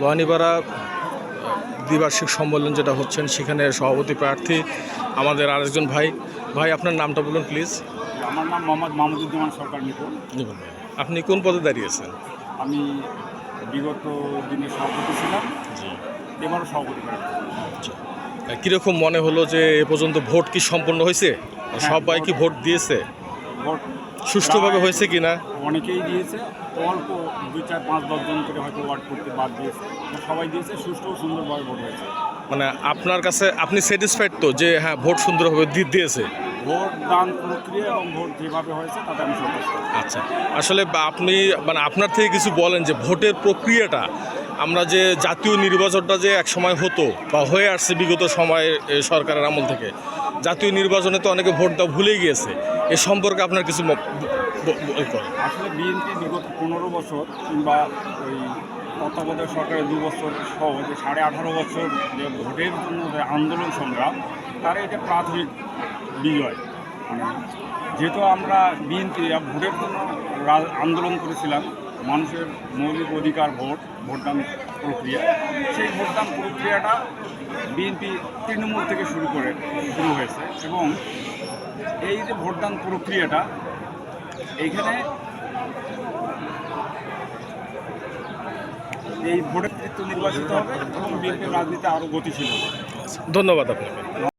লোহানিপাড়া দ্বিবার্ষিক সম্মেলন যেটা হচ্ছেন সেখানে সভাপতি প্রার্থী আমাদের আরেকজন ভাই। ভাই আপনার নামটা বলুন প্লিজ। আমার নাম মোহাম্মদ মাহমুদুজ্জামান সরকার নিপুণ আপনি কোন পদে দাঁড়িয়েছেন আমি বিগত দিনে সভাপতি ছিলাম। জি। এবারও সভাপতি প্রার্থী। কীরকম মনে হলো যে এ পর্যন্ত ভোট কি সম্পন্ন হয়েছে? সবাই কি ভোট দিয়েছে? ভোট সুষ্ঠুভাবে হয়েছে কি না অনেকেই দিয়েছে। অল্প দুই চার পাঁচ দশজন করে হয়তো ওয়ার্ড করতে বাদ দিয়েছে। সবাই দিয়েছে সুষ্ঠু সুন্দরভাবে ভোট হয়েছে। মানে আপনার কাছে আপনি স্যাটিসফাইড তো যে হ্যাঁ ভোট সুন্দরভাবে দিয়েছে? ভোট দান প্রক্রিয়া এবং ভোট যেভাবে হয়েছে তাতে আমি সন্তুষ্ট। আচ্ছা। আসলে আপনি মানে আপনার থেকে কিছু বলেন যে ভোটের প্রক্রিয়াটা আমরা যে জাতীয় নির্বাচনটা যে এক সময় হতো বা হয়ে আসছে বিগত সময়ে সরকারের আমল থেকে জাতীয় নির্বাচনে তো অনেকে ভোট দেওয়া ভুলে গিয়েছে। এ সম্পর্কে আপনার কিছু আসলে বিএনপি বিগত পনেরো বছর কিংবা ওই তত্ত্বাবধায়ক সরকারের দু বছর সহ যে সাড়ে আঠারো বছর যে ভোটের জন্য যে আন্দোলন সংগ্রাম, তার এটা প্রাথমিক বিজয়। মানে যেহেতু আমরা বিএনপি ভোটের জন্য আন্দোলন করেছিলাম মানুষের মৌলিক অধিকার ভোট, ভোটদান প্রক্রিয়া। সেই ভোটদান প্রক্রিয়াটা বিএনপি তৃণমূল থেকে শুরু করে, শুরু হয়েছে এবং এই যে ভোটদান প্রক্রিয়াটা, এইখানে এই ভোটের নেতৃত্ব নির্বাচিত হবে এবং বিএনপির রাজনীতি আরও গতিশীল হবে। ধন্যবাদ আপনাকে।